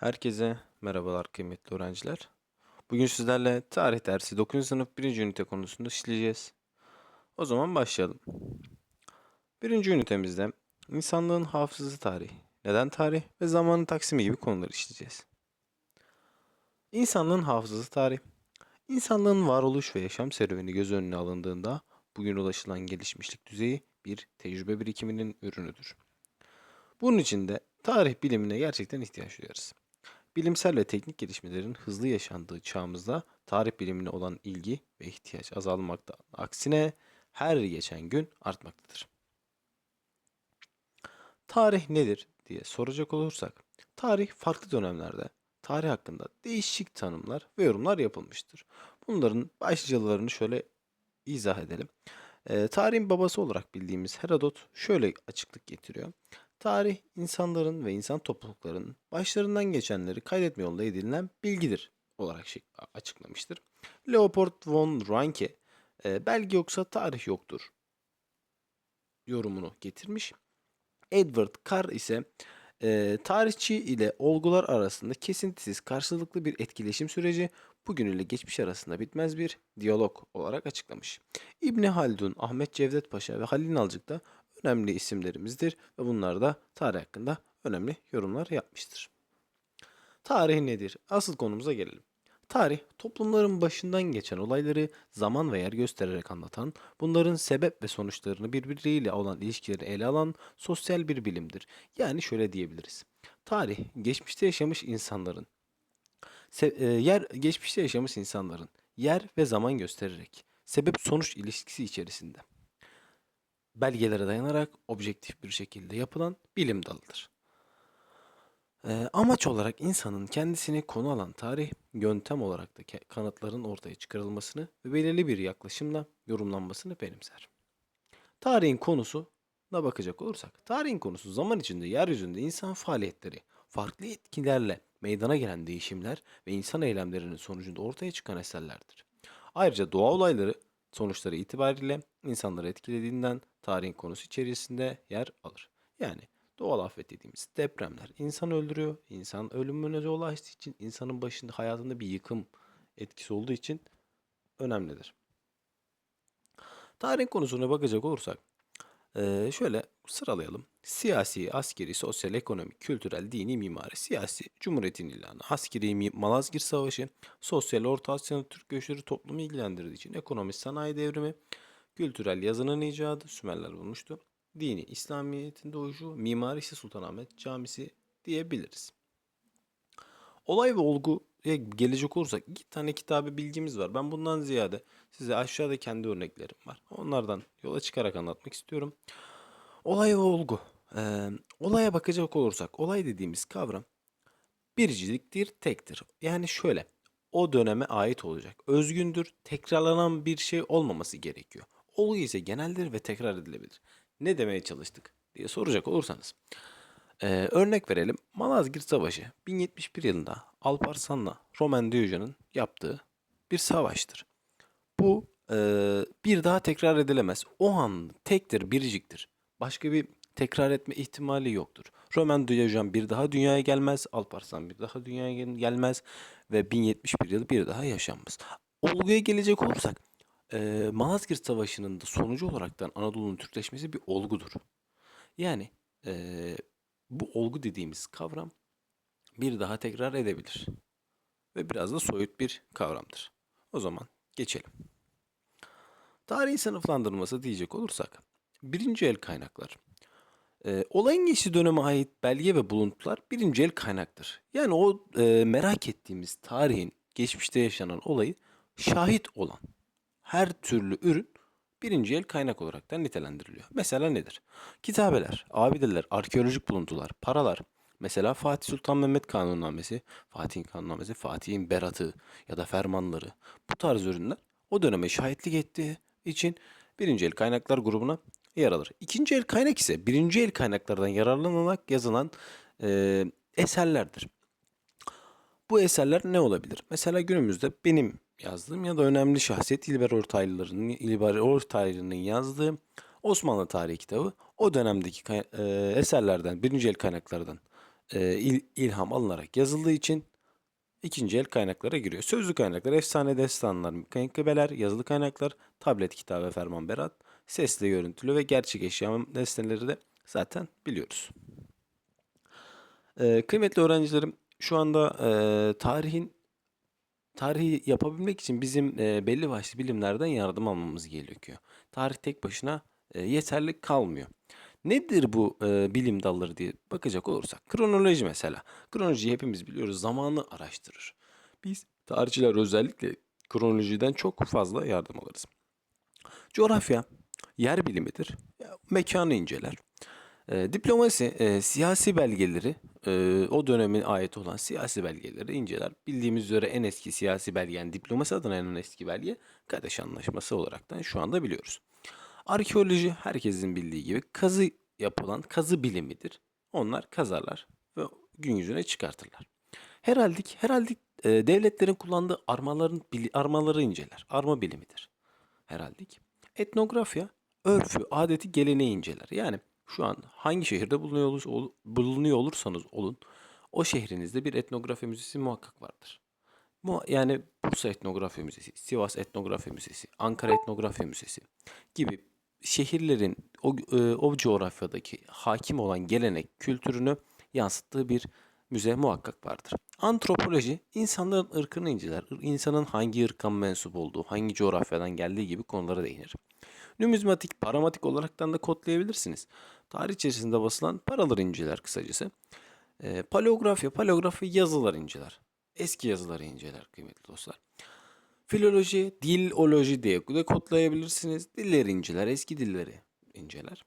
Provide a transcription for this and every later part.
Herkese merhabalar kıymetli öğrenciler. Bugün sizlerle tarih dersi 9. sınıf 1. ünite konusunda işleyeceğiz. O zaman başlayalım. 1. ünitemizde insanlığın hafızası tarihi, neden tarih ve zamanın taksimi gibi konuları işleyeceğiz. İnsanlığın hafızası tarih. İnsanlığın varoluş ve yaşam serüveni göz önüne alındığında bugün ulaşılan gelişmişlik düzeyi bir tecrübe birikiminin ürünüdür. Bunun için de tarih bilimine gerçekten ihtiyaç duyarız. Bilimsel ve teknik gelişmelerin hızlı yaşandığı çağımızda tarih bilimine olan ilgi ve ihtiyaç azalmakta. Aksine her geçen gün artmaktadır. Tarih nedir diye soracak olursak, tarih farklı dönemlerde tarih hakkında değişik tanımlar ve yorumlar yapılmıştır. Bunların başlıcalarını şöyle izah edelim. Ee, tarihin babası olarak bildiğimiz Herodot şöyle açıklık getiriyor. Tarih insanların ve insan topluluklarının başlarından geçenleri kaydetme yolunda edinilen bilgidir olarak şey, açıklamıştır. Leopold von Ranke e, belge yoksa tarih yoktur yorumunu getirmiş. Edward Carr ise e, tarihçi ile olgular arasında kesintisiz karşılıklı bir etkileşim süreci bugün ile geçmiş arasında bitmez bir diyalog olarak açıklamış. İbni Haldun, Ahmet Cevdet Paşa ve Halil Nalcık da önemli isimlerimizdir ve bunlar da tarih hakkında önemli yorumlar yapmıştır. Tarih nedir? Asıl konumuza gelelim. Tarih, toplumların başından geçen olayları zaman ve yer göstererek anlatan, bunların sebep ve sonuçlarını birbiriyle olan ilişkileri ele alan sosyal bir bilimdir. Yani şöyle diyebiliriz. Tarih, geçmişte yaşamış insanların, e, yer geçmişte yaşamış insanların yer ve zaman göstererek sebep sonuç ilişkisi içerisinde belgelere dayanarak objektif bir şekilde yapılan bilim dalıdır. Ee, amaç olarak insanın kendisini konu alan tarih, yöntem olarak da kanıtların ortaya çıkarılmasını ve belirli bir yaklaşımla yorumlanmasını benimser. Tarihin konusu da bakacak olursak, tarihin konusu zaman içinde yeryüzünde insan faaliyetleri, farklı etkilerle meydana gelen değişimler ve insan eylemlerinin sonucunda ortaya çıkan eserlerdir. Ayrıca doğa olayları sonuçları itibariyle insanları etkilediğinden tarihin konusu içerisinde yer alır. Yani doğal afet dediğimiz depremler insan öldürüyor. İnsan ölümüne yol açtığı için insanın başında hayatında bir yıkım etkisi olduğu için önemlidir. Tarihin konusuna bakacak olursak ee, şöyle sıralayalım. Siyasi, askeri, sosyal, ekonomik, kültürel, dini, mimari, siyasi, cumhuriyetin ilanı, askeri, Malazgirt Savaşı, sosyal, Orta Asya'nın Türk göçleri toplumu ilgilendirdiği için ekonomi, sanayi devrimi, kültürel yazının icadı, Sümerler bulmuştu. Dini, İslamiyet'in doğuşu, mimari ise Sultanahmet Camisi diyebiliriz. Olay ve olguya gelecek olursak iki tane kitabı bilgimiz var. Ben bundan ziyade size aşağıda kendi örneklerim var. Onlardan yola çıkarak anlatmak istiyorum. Olay ve olgu. Ee, olaya bakacak olursak olay dediğimiz kavram biriciliktir, tektir. Yani şöyle o döneme ait olacak. Özgündür, tekrarlanan bir şey olmaması gerekiyor. Olgu ise geneldir ve tekrar edilebilir. Ne demeye çalıştık diye soracak olursanız. Ee, örnek verelim. Malazgirt Savaşı 1071 yılında Alparslan'la Roman Diyojen'in yaptığı bir savaştır. Bu e, bir daha tekrar edilemez. O an tektir, biriciktir. Başka bir tekrar etme ihtimali yoktur. Roman Diyojen bir daha dünyaya gelmez, Alparslan bir daha dünyaya gel- gelmez ve 1071 yılı bir daha yaşanmaz. Olguya gelecek olursak, e, Malazgirt Savaşı'nın da sonucu olaraktan Anadolu'nun Türkleşmesi bir olgudur. Yani e, bu olgu dediğimiz kavram bir daha tekrar edebilir. Ve biraz da soyut bir kavramdır. O zaman geçelim. Tarihi sınıflandırması diyecek olursak, birinci el kaynaklar. Ee, olayın geçtiği döneme ait belge ve buluntular birinci el kaynaktır. Yani o e, merak ettiğimiz tarihin geçmişte yaşanan olayı şahit olan her türlü ürün birinci el kaynak olarak da nitelendiriliyor. Mesela nedir? Kitabeler, abideler, arkeolojik buluntular, paralar. Mesela Fatih Sultan Mehmet Kanunnamesi, Fatih'in kanunnamesi, Fatih'in beratı ya da fermanları. Bu tarz ürünler o döneme şahitlik ettiği için birinci el kaynaklar grubuna yer alır. İkinci el kaynak ise birinci el kaynaklardan yararlanarak yazılan e, eserlerdir. Bu eserler ne olabilir? Mesela günümüzde benim yazdığım ya da önemli şahsiyet İlber Ortaylı'nın İlber Ortaylı'nın yazdığı Osmanlı tarihi kitabı o dönemdeki e, eserlerden, birinci el kaynaklardan e, il- ilham alınarak yazıldığı için ikinci el kaynaklara giriyor. Sözlü kaynaklar, efsane destanlar, menkıbeler, yazılı kaynaklar, tablet kitabı, ferman berat, sesli, görüntülü ve gerçek eşya nesneleri de zaten biliyoruz. Ee, kıymetli öğrencilerim, şu anda e, tarihin tarihi yapabilmek için bizim e, belli başlı bilimlerden yardım almamız gerekiyor. Tarih tek başına e, yeterli kalmıyor. Nedir bu e, bilim dalları diye bakacak olursak, kronoloji mesela. Kronolojiyi hepimiz biliyoruz, zamanı araştırır. Biz tarihçiler özellikle kronolojiden çok fazla yardım alırız. Coğrafya, yer bilimidir. Mekanı inceler. E, diplomasi, e, siyasi belgeleri, e, o dönemin ait olan siyasi belgeleri inceler. Bildiğimiz üzere en eski siyasi belge, yani diplomasi adına en eski belge Kadeş Anlaşması olaraktan şu anda biliyoruz. Arkeoloji herkesin bildiği gibi kazı yapılan kazı bilimidir. Onlar kazarlar ve gün yüzüne çıkartırlar. Heraldik, heraldik e, devletlerin kullandığı armaların armaları inceler. Arma bilimidir. Heraldik. Etnografya, örfü, adeti, geleneği inceler. Yani şu an hangi şehirde bulunuyor, olurs- ol- bulunuyor olursanız olun, o şehrinizde bir etnografya müzesi muhakkak vardır. Mu- Yani Bursa Etnografya Müzesi, Sivas Etnografya Müzesi, Ankara Etnografya Müzesi gibi şehirlerin o, e, o coğrafyadaki hakim olan gelenek, kültürünü yansıttığı bir müze muhakkak vardır. Antropoloji, insanların ırkını inceler. İnsanın hangi ırka mensup olduğu, hangi coğrafyadan geldiği gibi konulara değinir. Numizmatik, paramatik olaraktan da kodlayabilirsiniz. Tarih içerisinde basılan paraları inceler kısacası. E, paleografya, paleografya yazılar inceler. Eski yazıları inceler kıymetli dostlar. Filoloji, diloloji diye de kodlayabilirsiniz. Dilleri inceler, eski dilleri inceler.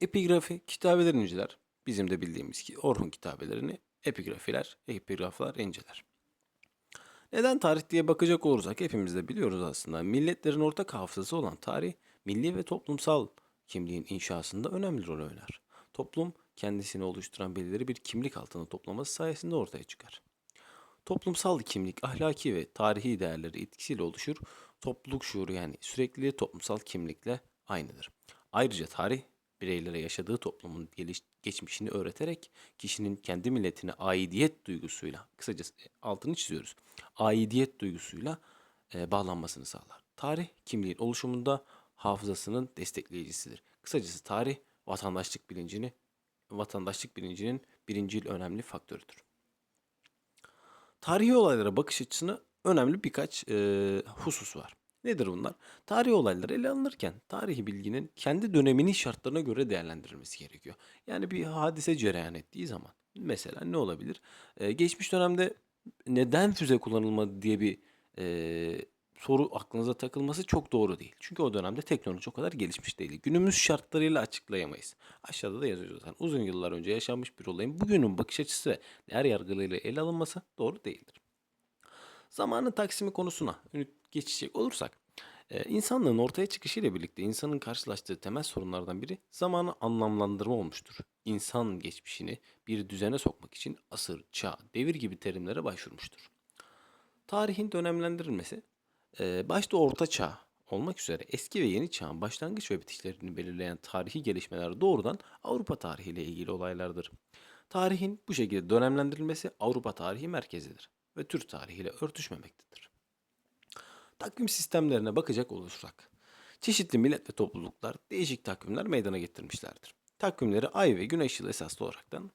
Epigrafi, kitabeler inceler. Bizim de bildiğimiz ki Orhun kitabelerini epigrafiler, epigraflar inceler. Neden tarih diye bakacak olursak hepimiz de biliyoruz aslında. Milletlerin ortak hafızası olan tarih, milli ve toplumsal kimliğin inşasında önemli rol oynar. Toplum kendisini oluşturan belirleri bir kimlik altına toplaması sayesinde ortaya çıkar. Toplumsal kimlik ahlaki ve tarihi değerleri etkisiyle oluşur. Topluluk şuuru yani sürekli toplumsal kimlikle aynıdır. Ayrıca tarih bireylere yaşadığı toplumun geliş, geçmişini öğreterek kişinin kendi milletine aidiyet duygusuyla, kısacası altını çiziyoruz, aidiyet duygusuyla e, bağlanmasını sağlar. Tarih kimliğin oluşumunda hafızasının destekleyicisidir. Kısacası tarih vatandaşlık bilincini vatandaşlık bilincinin birincil önemli faktörüdür. Tarihi olaylara bakış açısına önemli birkaç e, husus var. Nedir bunlar? Tarihi olaylar ele alınırken tarihi bilginin kendi döneminin şartlarına göre değerlendirilmesi gerekiyor. Yani bir hadise cereyan ettiği zaman mesela ne olabilir? E, geçmiş dönemde neden füze kullanılmadı diye bir e, soru aklınıza takılması çok doğru değil. Çünkü o dönemde teknoloji o kadar gelişmiş değil. Günümüz şartlarıyla açıklayamayız. Aşağıda da yazıyor zaten. Uzun yıllar önce yaşanmış bir olayın bugünün bakış açısı ve değer yargılarıyla ele alınması doğru değildir. Zamanın taksimi konusuna geçecek olursak, e, insanlığın ortaya çıkışıyla birlikte insanın karşılaştığı temel sorunlardan biri zamanı anlamlandırma olmuştur. İnsan geçmişini bir düzene sokmak için asır, çağ, devir gibi terimlere başvurmuştur. Tarihin dönemlendirilmesi, başta Orta Çağ olmak üzere eski ve yeni çağın başlangıç ve bitişlerini belirleyen tarihi gelişmeler doğrudan Avrupa tarihiyle ilgili olaylardır. Tarihin bu şekilde dönemlendirilmesi Avrupa tarihi merkezidir ve Türk tarihiyle örtüşmemektedir. Takvim sistemlerine bakacak olursak, çeşitli millet ve topluluklar değişik takvimler meydana getirmişlerdir. Takvimleri ay ve güneş yılı esaslı olaraktan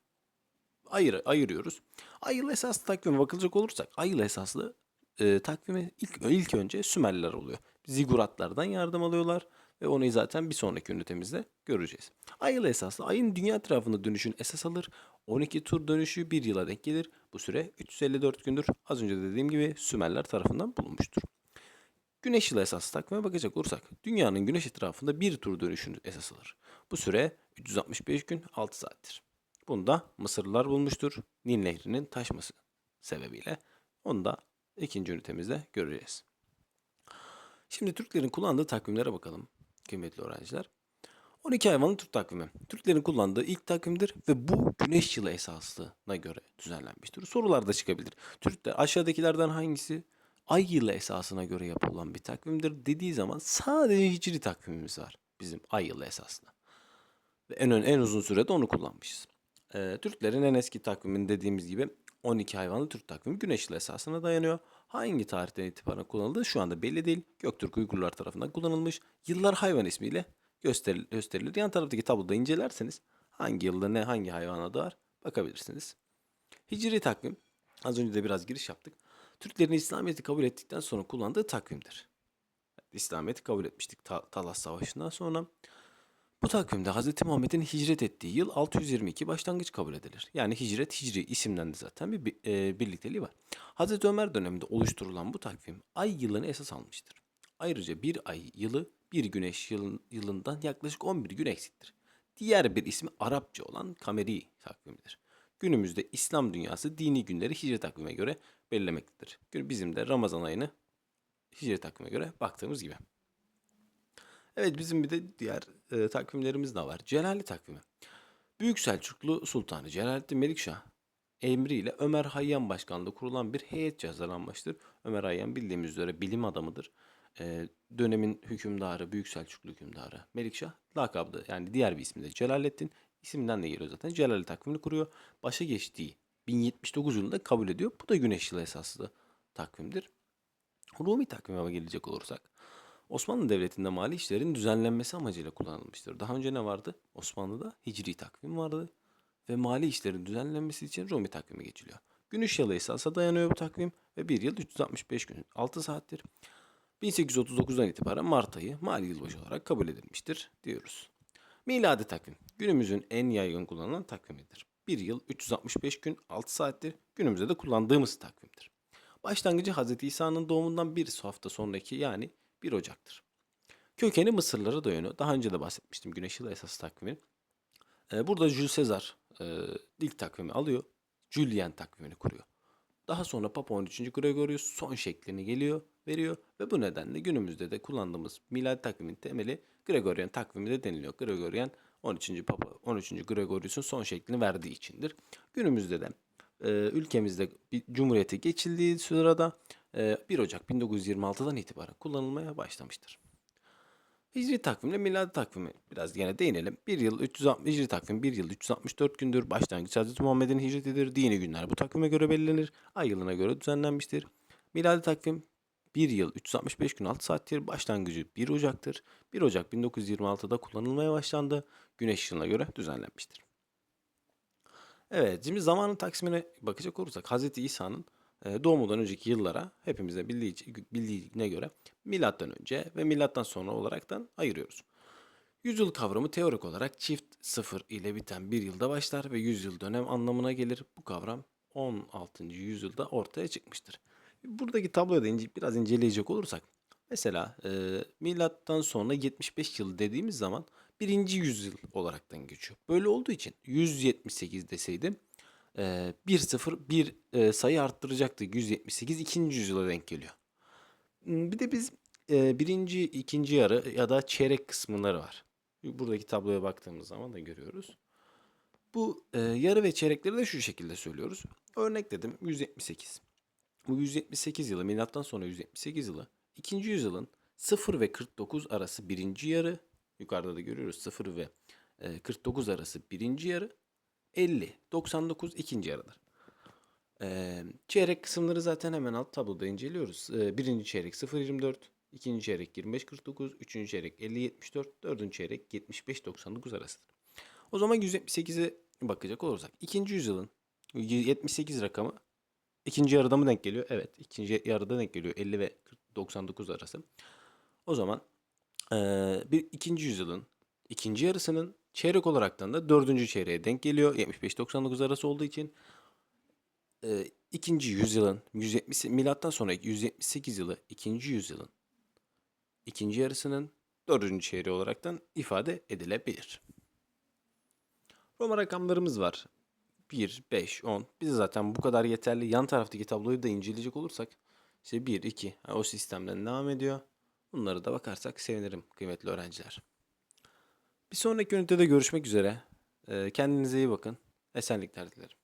ayır, ayırıyoruz. Ay yılı esaslı takvime bakılacak olursak, ay yılı esaslı e, takvimi ilk, ilk önce Sümerliler oluyor. Ziguratlardan yardım alıyorlar ve onu zaten bir sonraki ünitemizde göreceğiz. Ay yılı esaslı ayın dünya etrafında dönüşün esas alır. 12 tur dönüşü bir yıla denk gelir. Bu süre 354 gündür. Az önce de dediğim gibi Sümerler tarafından bulunmuştur. Güneş yılı esaslı takvime bakacak olursak dünyanın güneş etrafında bir tur dönüşünü esas alır. Bu süre 365 gün 6 saattir. Bunu da Mısırlılar bulmuştur. Nil Nehri'nin taşması sebebiyle. Onu da ikinci ünitemizde göreceğiz. Şimdi Türklerin kullandığı takvimlere bakalım kıymetli öğrenciler. 12 hayvanlı Türk takvimi. Türklerin kullandığı ilk takvimdir ve bu güneş yılı esaslığına göre düzenlenmiştir. Sorular da çıkabilir. Türkler aşağıdakilerden hangisi ay yılı esasına göre yapılan bir takvimdir dediği zaman sadece hicri takvimimiz var bizim ay yılı esaslı. Ve en, ön- en uzun sürede onu kullanmışız. Ee, Türklerin en eski takvimini dediğimiz gibi 12 hayvanlı Türk takvimi güneş yılı esasına dayanıyor. Hangi tarihten itibaren kullanıldığı şu anda belli değil. Göktürk Uygurlar tarafından kullanılmış. Yıllar hayvan ismiyle gösteril- gösterilir. Yan taraftaki tabloda incelerseniz hangi yılda ne hangi hayvan adı bakabilirsiniz. Hicri takvim az önce de biraz giriş yaptık. Türklerin İslamiyet'i kabul ettikten sonra kullandığı takvimdir. İslamiyet'i kabul etmiştik Ta- Talas Savaşı'ndan sonra. Bu takvimde Hz. Muhammed'in hicret ettiği yıl 622 başlangıç kabul edilir. Yani hicret hicri isimden de zaten bir bi- e, birlikteliği var. Hz. Ömer döneminde oluşturulan bu takvim ay yılını esas almıştır. Ayrıca bir ay yılı bir güneş yılın, yılından yaklaşık 11 gün eksiktir. Diğer bir ismi Arapça olan kameri takvimidir. Günümüzde İslam dünyası dini günleri hicret takvime göre belirlemektedir. Bizim de Ramazan ayını hicret takvime göre baktığımız gibi. Evet bizim bir de diğer e, takvimlerimiz de var. Celali takvimi. Büyük Selçuklu Sultanı Celalettin Melikşah emriyle Ömer Hayyam başkanlığı kurulan bir heyetçe hazırlanmıştır. Ömer Hayyam bildiğimiz üzere bilim adamıdır. E, dönemin hükümdarı, Büyük Selçuklu hükümdarı Melikşah lakabı yani diğer bir ismi de Celalettin. İsminden de geliyor zaten. Celali takvimini kuruyor. Başa geçtiği 1079 yılında kabul ediyor. Bu da güneş yılı esaslı takvimdir. Rumi takvime gelecek olursak Osmanlı Devleti'nde mali işlerin düzenlenmesi amacıyla kullanılmıştır. Daha önce ne vardı? Osmanlı'da hicri takvim vardı ve mali işlerin düzenlenmesi için Rumi takvimi geçiliyor. Güneş yılı esasa dayanıyor bu takvim ve bir yıl 365 gün 6 saattir. 1839'dan itibaren Mart ayı mali yılbaşı olarak kabul edilmiştir diyoruz. Miladi takvim günümüzün en yaygın kullanılan takvimidir. Bir yıl 365 gün 6 saattir günümüzde de kullandığımız takvimdir. Başlangıcı Hz. İsa'nın doğumundan bir hafta sonraki yani 1 Ocak'tır. Kökeni Mısırlara dayanıyor. Daha önce de bahsetmiştim Güneş yılı esas takvimi. Ee, burada Jules Caesar e, ilk takvimi alıyor. Julian takvimini kuruyor. Daha sonra Papa 13. Gregorius son şeklini geliyor, veriyor ve bu nedenle günümüzde de kullandığımız miladi takvimin temeli Gregorian takvimi de deniliyor. Gregorian 13. Papa 13. Gregorius'un son şeklini verdiği içindir. Günümüzde de e, ülkemizde bir cumhuriyete geçildiği sırada 1 Ocak 1926'dan itibaren kullanılmaya başlamıştır. Hicri takvimle miladi takvimi biraz yine değinelim. Bir yıl 360 Hicri takvim bir yıl 364 gündür. Başlangıç Hazreti Muhammed'in hicretidir. Dini günler bu takvime göre belirlenir. Ay yılına göre düzenlenmiştir. Miladi takvim bir yıl 365 gün 6 saattir. Başlangıcı 1 Ocak'tır. 1 Ocak 1926'da kullanılmaya başlandı. Güneş yılına göre düzenlenmiştir. Evet, şimdi zamanın taksimine bakacak olursak Hz. İsa'nın e, doğumundan önceki yıllara hepimizin bildiği, bildiğine göre milattan önce ve milattan sonra olaraktan ayırıyoruz. Yüzyıl kavramı teorik olarak çift sıfır ile biten bir yılda başlar ve yüzyıl dönem anlamına gelir. Bu kavram 16. yüzyılda ortaya çıkmıştır. Buradaki tabloyu da ince, biraz inceleyecek olursak mesela e, milattan sonra 75 yıl dediğimiz zaman birinci yüzyıl olaraktan geçiyor. Böyle olduğu için 178 deseydim e, 1 0 bir sayı arttıracaktı. 178 ikinci yüzyıla denk geliyor. Hmm, Bir de biz birinci, ikinci yarı ya da çeyrek kısımları var. Buradaki tabloya baktığımız zaman da görüyoruz. Bu yarı ve çeyrekleri de şu şekilde söylüyoruz. Örnek dedim 178. Bu 178 yılı milattan sonra 178 yılı ikinci yüzyılın 0 ve 49 arası birinci yarı yukarıda da görüyoruz 0 ve e, 49 arası birinci yarı 50 99 ikinci yarıdır. E, çeyrek kısımları zaten hemen alt tabloda inceliyoruz. E, birinci çeyrek 0.24 ikinci çeyrek 25.49 üçüncü çeyrek 50.74 dördüncü çeyrek 75.99 arasıdır. O zaman 178'e bakacak olursak ikinci yüzyılın 78 rakamı ikinci yarıda mı denk geliyor? Evet ikinci yarıda denk geliyor 50 ve 99 arası. O zaman eee, bir ikinci yüzyılın ikinci yarısının çeyrek olaraktan da dördüncü çeyreğe denk geliyor. 75-99 arası olduğu için eee, ikinci yüzyılın 170 milattan sonra 178 yılı ikinci yüzyılın ikinci yarısının dördüncü çeyreği olaraktan ifade edilebilir. Roma rakamlarımız var. 1, 5, 10. Bize zaten bu kadar yeterli. Yan taraftaki tabloyu da inceleyecek olursak işte 1, 2 o sistemden devam ediyor. Bunları da bakarsak sevinirim kıymetli öğrenciler. Bir sonraki ünitede görüşmek üzere. Ee, Kendinize iyi bakın. Esenlikler dilerim.